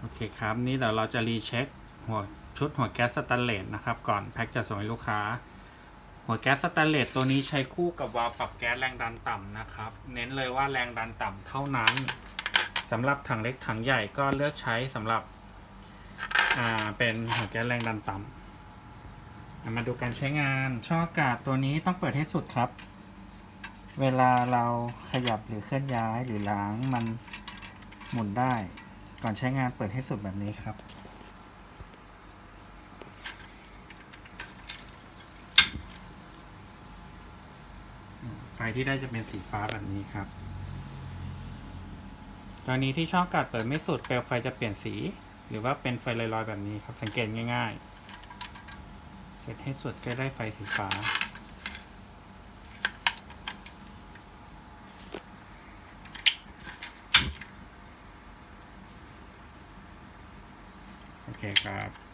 โอเคครับ นี่เดี๋ยวเราจะรีเช็คหัวชุดหัวแก๊สสแตนเลสนะครับ ก่อนแพ็คจะส่งให้ลูกค้า หัวแก๊สสแตนเลสตัวนี้ใช้คู่กับวาล์วปรับแก๊สแรงดันต่ำนะครับ เน้นเลยว่าแรงดันต่ำเท่านั้นสำหรับถังเล็กถังใหญ่ก็เลือกใช้สำหรับอ่าเป็นหัวแก๊สแรงดันต่ำมาดูการใช้งานช่องอากาศตัวนี้ต้องเปิดให้สุดครับ เวลาเราขยับหรือเคลื่อนย้ายหรือล้างมันหมุนได้ ก่อนใช้งานเปิดให้สุดแบบนี้ครับ ไฟที่ได้จะเป็นสีฟ้าแบบนี้ครับ ตอนนี้ที่ช่องกาศเปิดไม่สุดเปลวไฟจะเปลี่ยนสี หรือว่าเป็นไฟลอยๆแบบนี้ครับ สังเกตง่าย ๆ เสร็จให้สุดก็ได้ไฟสีฟ้า โอเคครับ